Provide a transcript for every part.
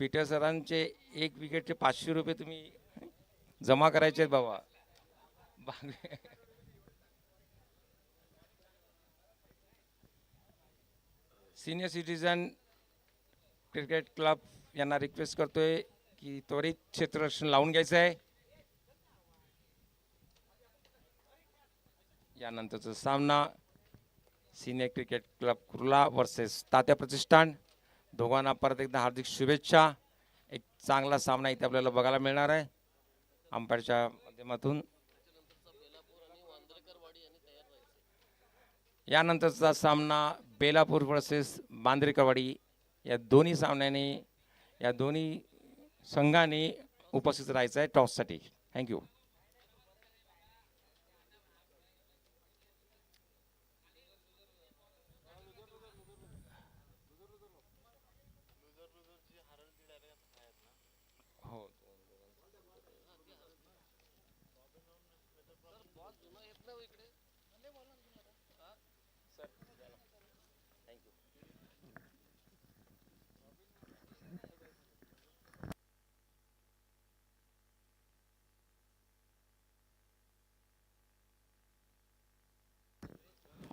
Peter सरांचे एक विकेटचे पाचशे रुपये तुम्ही जमा करायचे आहेत बाबा. सिनियर सिटीजन क्रिकेट क्लब यांना रिक्वेस्ट करतोय की त्वरित क्षेत्ररक्षण लावून घ्यायचं आहे. यानंतरचा सामना senior cricket club Kurla versus Tatya Pratishthan. दोघांना परत एकदा हार्दिक शुभेच्छा. एक चांगला सामना इथे आपल्याला बघायला मिळणार आहे. अंपायरच्या माध्यमातून. यानंतरचा सामना बेलापूर वर्सेस बांद्रेकरवाडी या दोन्ही सामन्याने या दोन्ही संघाने उपस्थित राहायचं आहे टॉससाठी. थँक्यू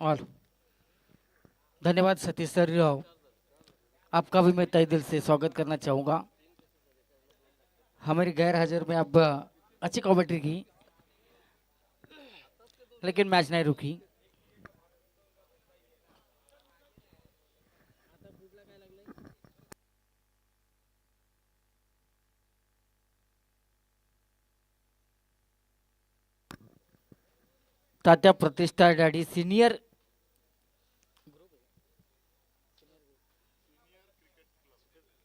और धन्यवाद सतीश सर आपका भी मैं तय दिल से स्वागत करना चाहूँगा। हमारी गैर हाजिर में अब अच्छी कमेंट्री की, लेकिन मैच नहीं रुकी। Tatya Pratishtha daddy senior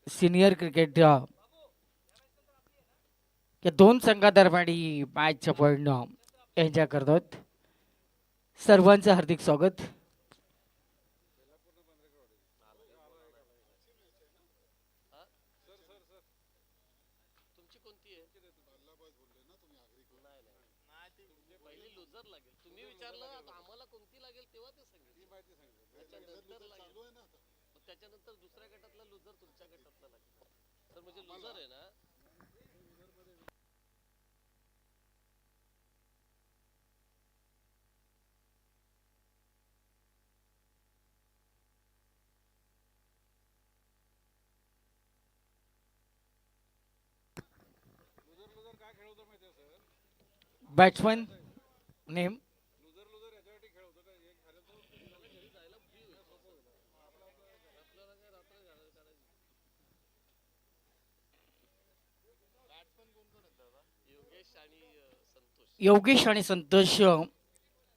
senior cricket uh, या दोन संघादरम्यान ही मॅच आपण uh, एन्जॉय करतोत सर्वांचं हार्दिक स्वागत. लागेल. तुम्ही विचारलं आम्हाला कोणती लागेल तेव्हा ते सांगितलं त्याच्यानंतर दुसऱ्या गटातला लुजर तुमच्या गटातला लागेल. तर म्हणजे लुजर आहे ना? बॅट्समन नेम योगेश आणि संतोष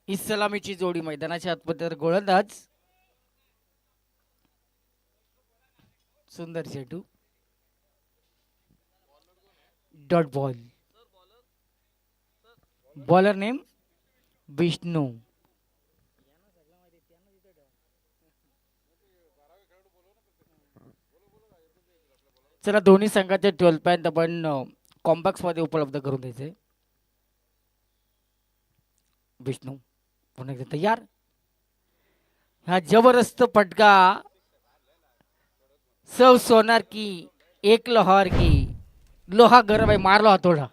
ही सलामीची जोडी मैदानाच्या आतमध्ये गोळंदाज गोलंदाज. सुंदर चेंडू dot ball. Bowler name Vishnu. चला दोन्ही संघाचे ट्वेल्व पॉईंट आपण कॉम्बॅक्समध्ये उपलब्ध करून द्यायचे. विष्णू पुन्हा एकदा तयार. हा जबरदस्त पटका सौ सोनार की एक लोहार की. लोहा गरम आहे मारलो हा थोडा.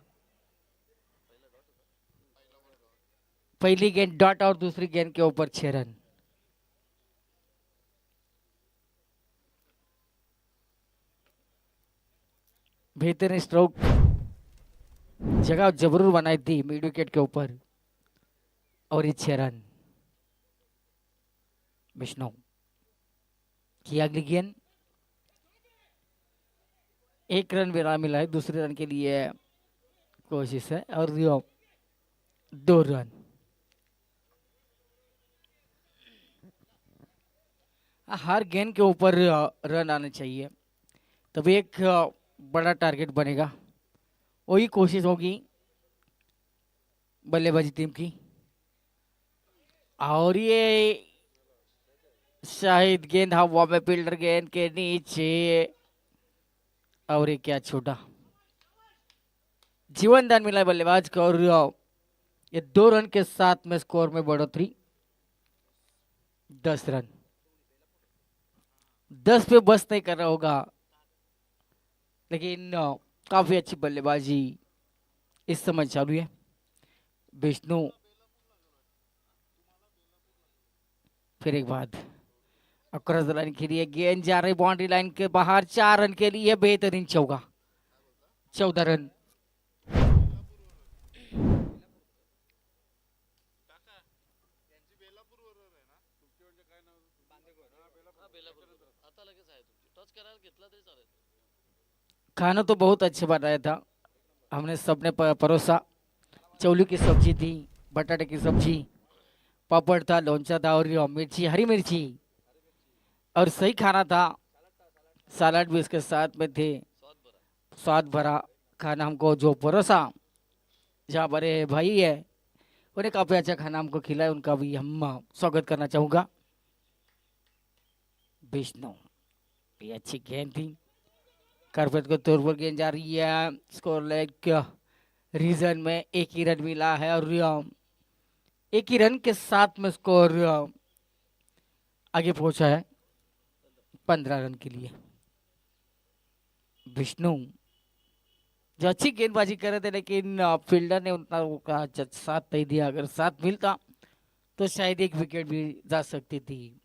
पहली गेंद डॉट और दूसरी गेंद के ऊपर छह रन. बेहतरीन स्ट्रोक जगह जबरूर बनाई थी मिड विकेट के ऊपर। और ये रन विष्णु की अगली गेंद एक रन रन मिला है, दूसरे रन के लिए कोशिश है। और यो दो रन। हर गेंद के ऊपर रन आने चाहिए। तभी एक बड़ा टारगेट बनेगा। वही कोशिश होगी, बल्लेबाजी टीम की। और ये शाहिद गेंद हवा में फील्डर गेंद के नीचे। और ये क्या छोटा। जीवन दान मिला बल्लेबाज को और ये दो रन के साथ में स्कोर में बढ़ोतरी दस रन। दस पे बस नहीं कर रहा होगा। लेकिन काफी अच्छी बल्लेबाजी इस समय चालू है। विष्णु फिर एक बात अक्रस लाइन के लिए गेंद जा रही बाउंड्री लाइन के बाहर चार रन के लिए बेहतरीन चौगा चौदह रन। खाना तो बहुत अच्छे बनाया था। हमने सबने परोसा। चौली की सब्ज़ी थी, बटाटे की सब्ज़ी, पापड़ था, लोंचा था, और मिर्ची, हरी मिर्ची। और सही खाना था। सलाद भी इसके साथ में थे। स्वाद भरा खाना हमको जो परोसा, जहाँ बड़े भाई है, उन्हें काफ़ी अच्छा खाना हमको खिलाया, उनका भी हम स्वागत करना चाहूँगा। विष्णु, ये अच्छी गेंद थी। कारपेट के तौर पर गेंद जा रही है। स्कोर लेग रीजन में एक ही रन मिला है और अ, एक ही रन के साथ में स्कोर आगे पहुँचा है पंद्रह रन के लिए। विष्णु जो अच्छी गेंदबाजी कर रहे थे लेकिन फील्डर ने उतना उनका ज- साथ नहीं दिया। अगर साथ मिलता तो शायद एक विकेट भी जा सकती थी।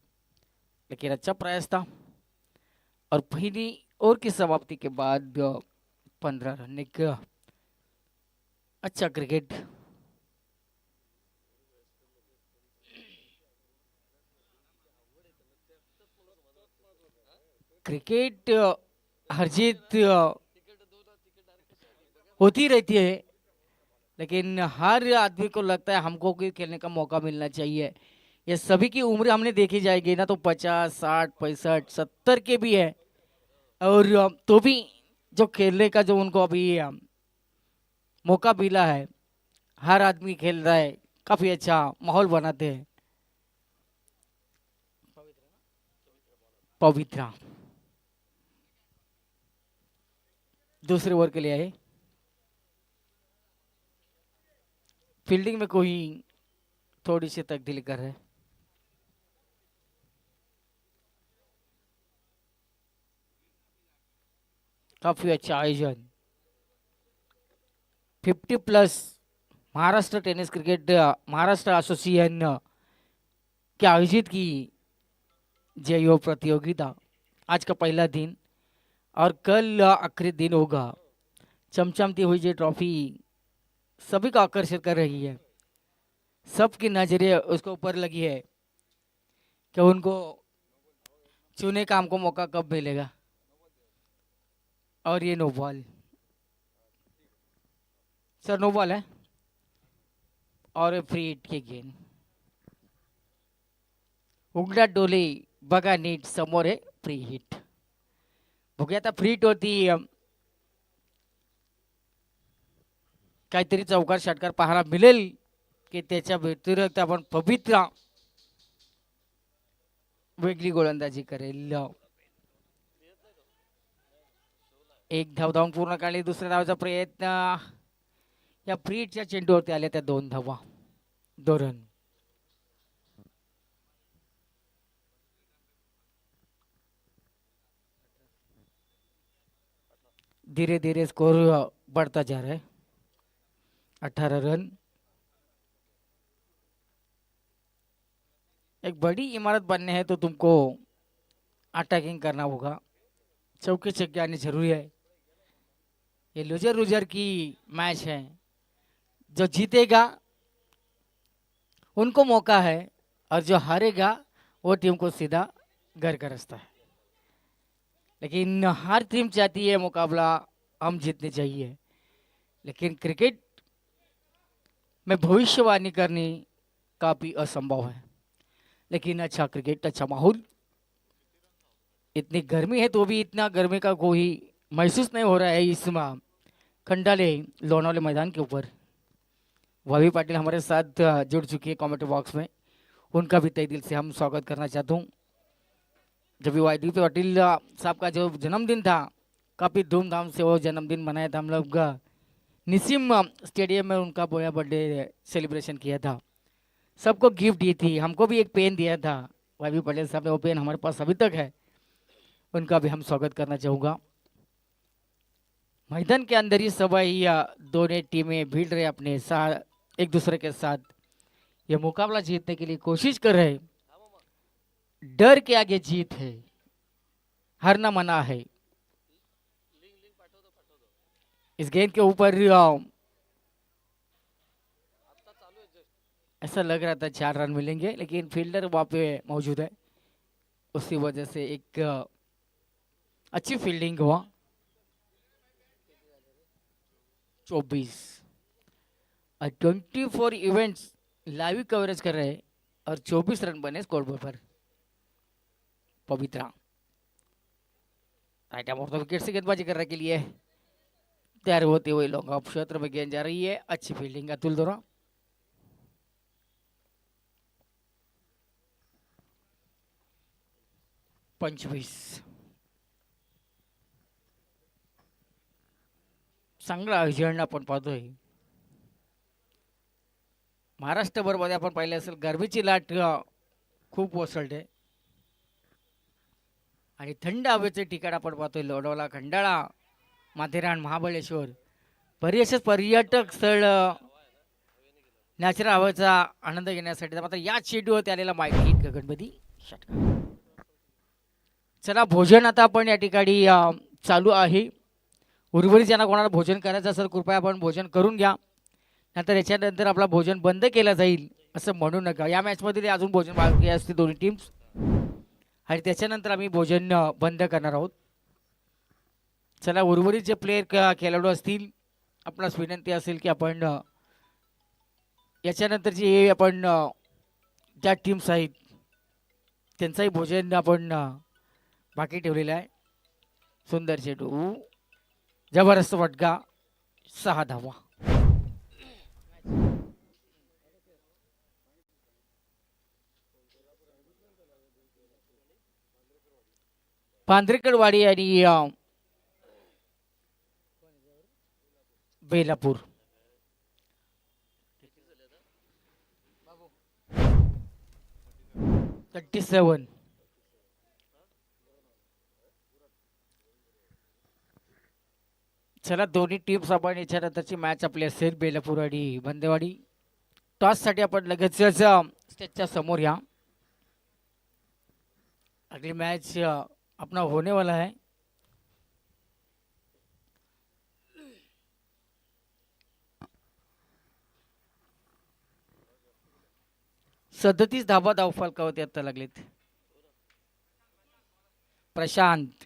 लेकिन अच्छा प्रयास था। और पहली ओवर की समाप्ति के बाद पंद्रह रन एक अच्छा क्रिकेट। क्रिकेट हर जीत होती रहती है, लेकिन हर आदमी को लगता है हमको भी खेलने का मौका मिलना चाहिए। ये सभी की उम्र हमने देखी जाएगी ना तो पचास, साठ, पैंसठ, सत्तर के भी है। और तो भी जो खेलने का जो उनको अभी मौका मिला है, हर आदमी खेल रहा है, काफ़ी अच्छा माहौल बनाते हैं। पवित्रा दूसरे ओवर के लिए आए फील्डिंग में कोई थोड़ी सी तब्दीली कर रहे हैं। काफ़ी अच्छा आयोजन। 50 plus Maharashtra tennis cricket, Maharashtra association के आयोजित की जय प्रतियोगिता? आज का पहला दिन और कल आखिरी दिन होगा। चमचमती हुई ये ट्रॉफी सभी को आकर्षित कर रही है। सबकी नज़रें उसके ऊपर लगी है कि उनको चुने काम को मौका कब मिलेगा। और ये no ball. Sir no ball है। और फ्री हिट के गेंद। उघडा डोले बघा नीट समोर आहे फ्री हिट। बघूया आता फ्री हिट होती काहीतरी चौकार षटकार पाहायला मिळेल की त्याच्या व्यतिरिक्त आपण पवित्रा वेगळी गोलंदाजी करेल. एक धाव धावून पूर्ण काढली दुसऱ्या धावाचा प्रयत्न. या फ्रीटच्या चेंडूवरती आल्या त्या दोन धावा. दोन रन धीरे धीरे स्कोर बढ़ता जा रहा है. अठारह रन. एक बड़ी इमारत बनने है तो तुमको अटैकिंग करना होगा. चौके छक्के आने जरूरी है. ये लूजर लूजर की मैच है। जो जीतेगा, उनको मौका है और जो हारेगा, वो टीम को सीधा घर का रास्ता है। लेकिन हर टीम चाहती है मुकाबला हम जीतने चाहिए। लेकिन क्रिकेट में भविष्यवाणी करनी काफ़ी असंभव है। लेकिन अच्छा क्रिकेट अच्छा माहौल। इतनी गर्मी है तो भी इतना गर्मी का कोई महसूस नहीं हो रहा है इस मा- खंडाले लोनावले मैदान के ऊपर। वावी पाटिल हमारे साथ जुड़ चुकी है कमेंट बॉक्स में। उनका भी तय दिल से हम स्वागत करना चाहता हूँ। जब वाई पाटिल साहब का जो जन्मदिन था, काफ़ी धूमधाम से वो जन्मदिन मनाया था हम लोग निसिम स्टेडियम में उनका बोया बर्थडे सेलिब्रेशन किया था। सबको गिफ्ट दी थी, हमको भी एक पेन दिया था। वाई पटेल साहब ने वो पेन हमारे पास अभी तक है। उनका भी हम स्वागत करना चाहूँगा। मैदान के अंदर ही सभी दोनों टीमें भीड़ रहे अपने साथ, एक दूसरे के साथ। ये मुकाबला जीतने के लिए कोशिश कर रहे डर के आगे जीत है। हारना मना है। इस गेंद के ऊपर ऐसा लग रहा था चार रन मिलेंगे, लेकिन फील्डर वहाँ पे मौजूद है। उसी वजह से एक अच्छी फील्डिंग हुआ। चौबीस। और twenty four events live coverage कर रहे हैं और चौबीस रन बने स्कोर बोर्ड पर। पवित्रा। राइट ऑफ़ विकेट से गेंदबाजी करने के लिए तैयार होते हुए लोग ऑफ़ क्षेत्र में गेंद जा रही है। अच्छी फील्डिंग अतुल द्वारा पंचवीस। चांगलं आयोजन आपण पाहतोय. महाराष्ट्रभरमध्ये आपण पाहिले असेल गरमीची लाट खूप ओसळते आणि थंड हवेचे ठिकाण आपण पाहतोय लोणावळा खंडाळा माथेरान महाबळेश्वर. बरेचसेच पर्यटक स्थळ नॅचरल हवेचा आनंद घेण्यासाठी. मात्र या शेड्यूवरती आलेला माहिती गगनबदी षटकार चला भोजन आता आपण या ठिकाणी चालू आहे. उर्वरित ज्यांना कोणाला भोजन करायचं असेल कृपया आपण भोजन करून घ्या. नंतर याच्यानंतर आपला भोजन बंद केलं जाईल असं म्हणू नका. या मॅचमध्ये अजून भोजन बाकी असते दोन्ही टीम्स आणि त्याच्यानंतर आम्ही भोजन बंद करणार आहोत. चला उर्वरित जे प्लेयर खेळाडू असतील आपणास विनंती असेल की आपण याच्यानंतर जे आपण ज्या टीम्स आहेत त्यांचंही भोजन आपण बाकी ठेवलेला आहे. सुंदर चेंडू. जबरदस्त वटगा सहा धावा. पांढरेकडवाडी आणि बेलापूर. थर्टी सेवन. चला दोन्ही टीम्स आपण याच्यानंतरची मॅच आपली असेल बेलापूर आणि बंदेवाडी टॉससाठी आपण लगेच स्टेजच्या समोर या. अगली मॅच अ, अपना होने वाला है सदतीस धाबा धाव फलकावरती आता लागलेत. प्रशांत.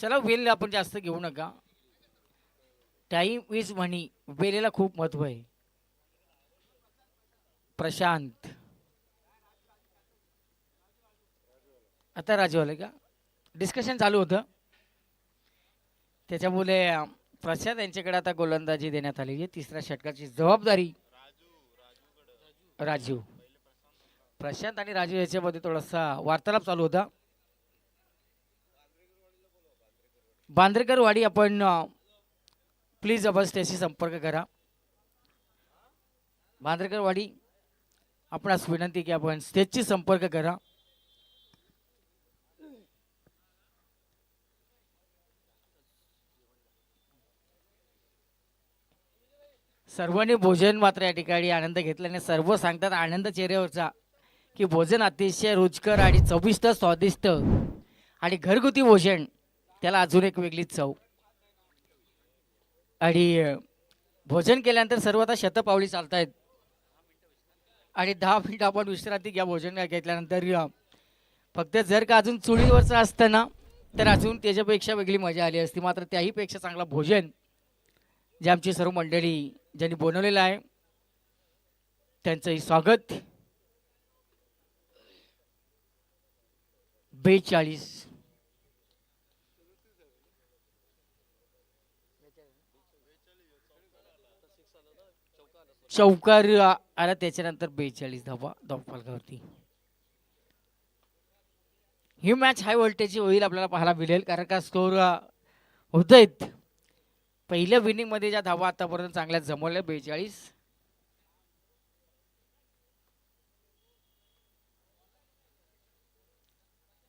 चला वेल आपण जास्त घेऊ नका. टाईम इज मनी वेलेला खूप महत्त्व आहे. प्रशांत. आता राजू आलं का? डिस्कशन चालू होतं. त्याच्यामुळे प्रशांत यांच्याकडे आता गोलंदाजी देण्यात आलेली आहे. तिसऱ्या षटकाची जबाबदारी राजू. प्रशांत आणि राजू याच्यामध्ये थोडासा वार्तालाप चालू होता. बांद्रेकरवाडी आपण प्लीज आपण स्टेशी संपर्क करा. बांद्रेकरवाडी आपणास विनंती की आपण स्टेजशी संपर्क करा. सर्वांनी भोजन मात्र या ठिकाणी आनंद घेतल्याने सर्व सांगतात आनंद चेहऱ्यावरचा की भोजन अतिशय रुचकर आणि चविष्ट स्वादिष्ट आणि घरगुती भोजन त्याला अजून एक वेगळीच चव. आणि भोजन केल्यानंतर सर्व आता शतपावली चालतायत. आणि दहा मिनिटं आपण विश्रांती घ्या भोजन घेतल्यानंतर फक्त जर का अजून चुळीवरचं असतं ना तर अजून त्याच्यापेक्षा वेगळी मजा आली असती. मात्र त्याही पेक्षा चांगला भोजन जे आमची सर्व मंडळी ज्यांनी बनवलेलं आहे त्यांचंही स्वागत. बेचाळीस चौकार आला त्याच्यानंतर बेचाळीस धावा धावपालकावरती. ही मॅच हाय व्होल्टेजची होईल आपल्याला पाहायला मिळेल कारण का स्कोर होत आहेत पहिल्या विनिंगमध्ये ज्या धावा आतापर्यंत चांगल्या जमवल्या बेचाळीस.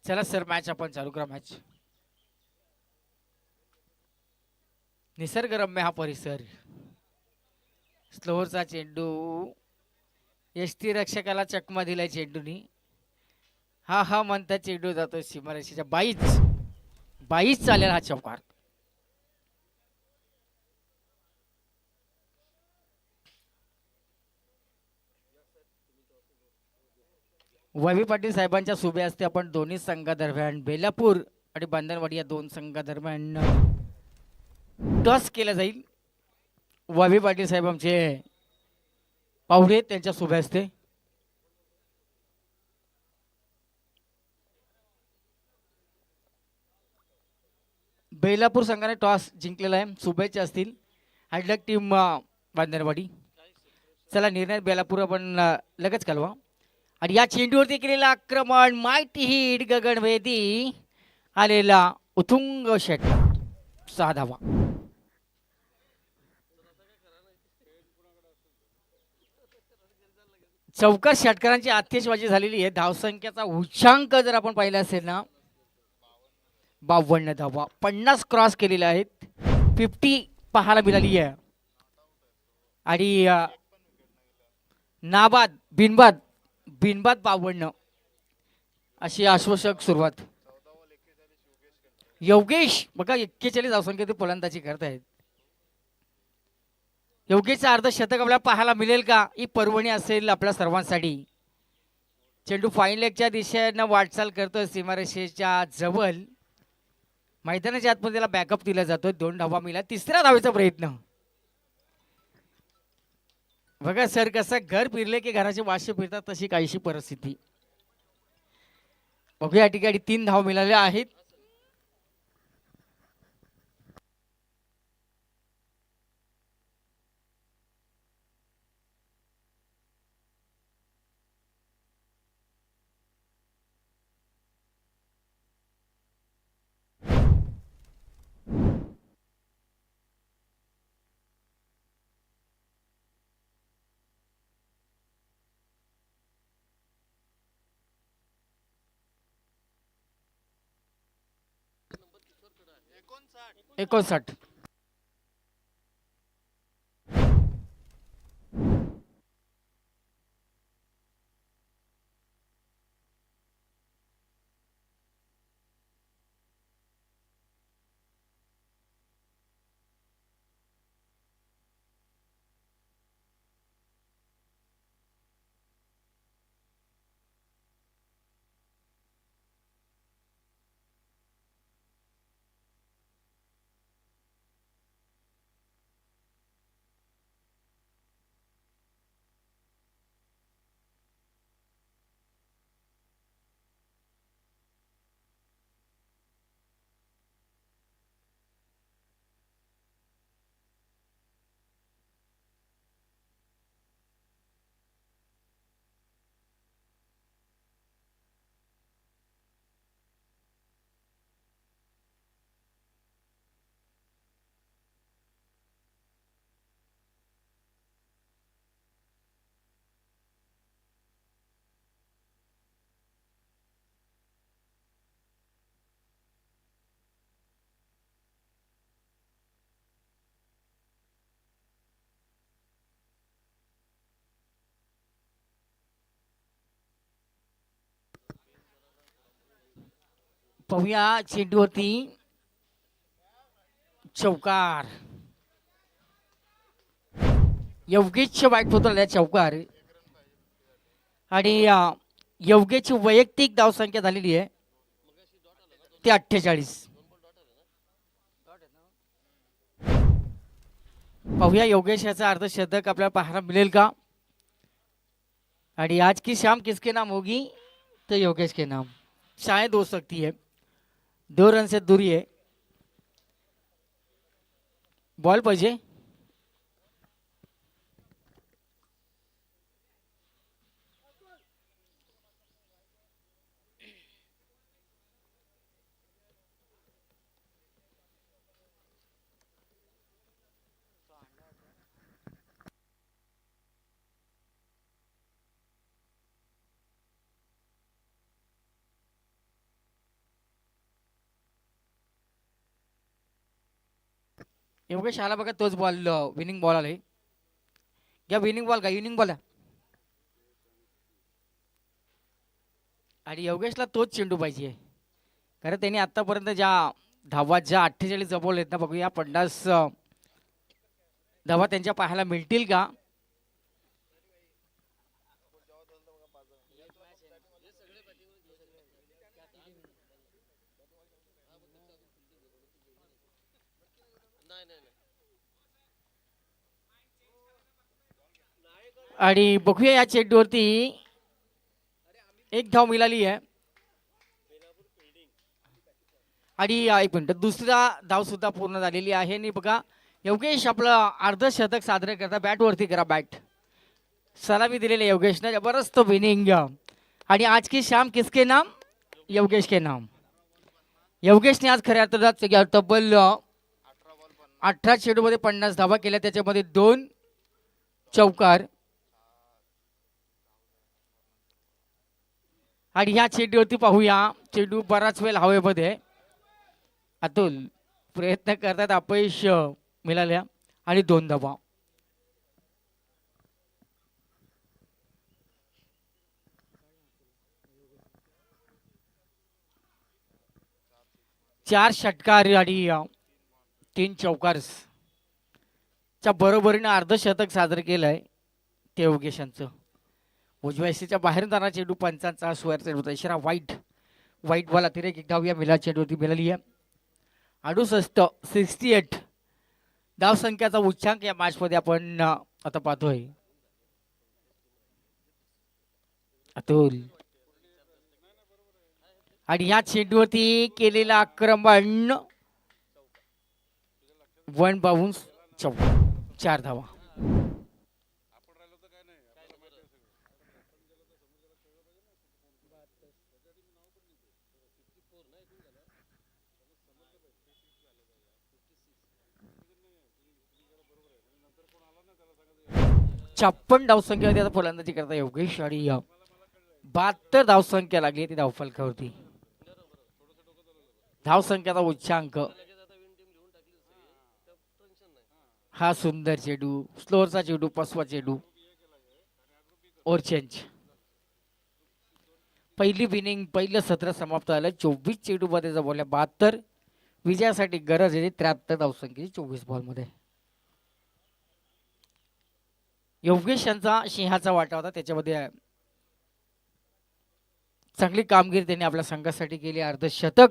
चला सर मॅच आपण चालू करा मॅच निसर्गरम्य हा परिसर. स्लोअरचा चेंडू. यष्टी रक्षकाला चकमा दिलाय चेंडूनी. हा हा म्हणता चेंडू जातो सीमारेषेच्या बाईच. बाईच चालेल हा चौकार. वैभवी पाटील साहेबांच्या सुभे असते आपण दोन्ही संघादरम्यान बेलापूर आणि बांधणवाडी या दोन संघादरम्यान टॉस केला जाईल. वावी पाटील साहेब आमचे पाहुणे त्यांच्या शुभे असते बेलापूर संघाने टॉस जिंकलेला आहे. शुभेच्छा असतील. हॅडलक टीम बांधणवाडी चला निर्णय बेलापूर आपण लगेच कळवा आणि या चेंडूवरती केलेलं आक्रमण माहिती हिट गगनवेदी. आलेला उथुंग षट सहा धावा चौकार षटकारांची आतिषबाजी झालेली आहे. धावसंख्येचा उच्चांक जर आपण पाहिला असेल ना बावन्न धावा. पन्नास क्रॉस केलेल्या आहेत. फिफ्टी पाहायला मिळाली आहे. आणि नाबाद बिनबाद बिनबाद बावन्न. अशी आश्वासक सुरुवात. योगेश बघा एक्केचाळीस धावसंख्या ते फलंदाजी करत आहेत योगेशचा अर्धशतक आपल्याला पाहायला मिळेल का? ही पर्वणी असेल आपल्या सर्वांसाठी. चेंडू फाईन लेगच्या दिशेनं वाटचाल करतोय सीमारेषेच्या जवळ. मैदानाच्या आतमध्ये त्याला बॅकअप दिला जातोय. दोन धावा मिळाला तिसऱ्या धावेचा प्रयत्न. बघा सर कसं घर फिरले की घराचे वाशे फिरतात तशी काहीशी परिस्थिती. बघूया या ठिकाणी तीन धाव मिळाल्या आहेत. एकोणसाठ. पाहूया चेंडूवरती चौकार. योगेशच्या वाईट होतो चौकार. आणि अं, योगेशची वैयक्तिक धावसंख्या झालेली आहे. ते अठ्ठेचाळीस. पाहूया योगेश याचा अर्धशतक आपल्याला पाहायला मिळेल का? आणि आज की शाम किसके नाम होगी तो योगेश के नाम. शायद हो सकती है. दोन रनच्या दूरी आहे बॉल पाहिजे योगेश आला बघा तोच बॉल विनिंग बॉल आले घ्या विनिंग बॉल का विनिंग बॉल आणि योगेशला तोच चेंडू पाहिजे. कारण त्यांनी आतापर्यंत ज्या धावा ज्या अठ्ठेचाळीस जमवलेत ना बघूया पन्नास धावा त्यांच्या पाहायला मिळतील का? आणि बघूया या चेंडूवरती एक धाव मिळाली आहे. आणि एक मिनटं दुसरा धाव सुद्धा पूर्ण झालेली आहे. आणि बघा योगेश आपलं अर्धशतक साजरे करता बॅटवरती करा बॅट. सलामी दिलेले योगेशने जबरदस्त विनिंग. आणि आज की शाम किसके नाम? योगेश के नाम. योगेशने आज खऱ्या अर्थात तब्बल अठरा चेंडूमध्ये पन्नास धावा केल्या त्याच्यामध्ये दोन चौकार. आणि ह्या चेंडूवरती पाहूया. चेंडू बराच वेळ हवेमध्ये अतुल प्रयत्न करतात अपयश मिळाल्या आणि दोन धावा. चार षटकार आणि तीन चौकार्स. च्या बरोबरीने अर्धशतक साजरं केलंय ते योगेशांचं उजव्या सीच्या बाहेर जाणारा चेंडू पंचांचा स्क्वेअर चेंडू होता. इशारा वाईट. वाईट बॉल अतिरेक एक धाव या मिला चेंडूवरती मिळाली आहे अडुसष्ट सिक्स्टी एट. धावसंख्याचा उच्चांक या मॅचमध्ये आपण आता पाहतोय. अतुल. आणि या चेंडूवरती केलेला आक्रमण वन बाउन्स चौ चार धावा. छप्पन धावसंख्या होती आता फलंदाजी करता योगेश आणि बहात्तर धावसंख्या लागली ती धावफलकावरती. धावसंख्याचा उच्चांक. हा सुंदर चेडू स्लोअरचा चेडू पसवा चेडू और चेंज पहिली बिनिंग पहिलं सत्र समाप्त झालं. चोवीस चेंडू मध्ये जमवल्या बहात्तर. विजयासाठी गरज आहे त्र्याहत्तर धावसंख्येची चोवीस बॉलमध्ये. योगेश यांचा सिंहाचा वाटा होता. त्याच्यामध्ये चांगली कामगिरी त्यांनी आपल्या संघासाठी केली. अर्धशतक.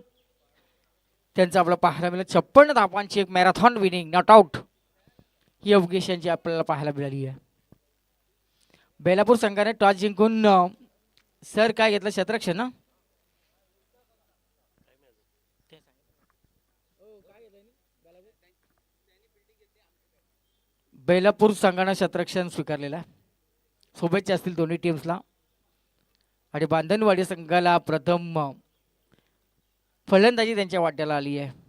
त्यांचं आपलं पाहायला मिळालं. छप्पन्न धापांची एक मॅरेथॉन विनिंग नॉट आउट ही योगेश यांची आपल्याला पाहायला मिळाली आहे. बेलापूर संघाने टॉस जिंकून सर काय घेतलं? शतरक्षण ना? बेलापूर संघानं शतरक्षण स्वीकारलेलं आहे. शुभेच्छा असतील दोन्ही टीम्सला आणि बांधणवाडी संघाला प्रथम फलंदाजी त्यांच्या वाट्याला आली आहे.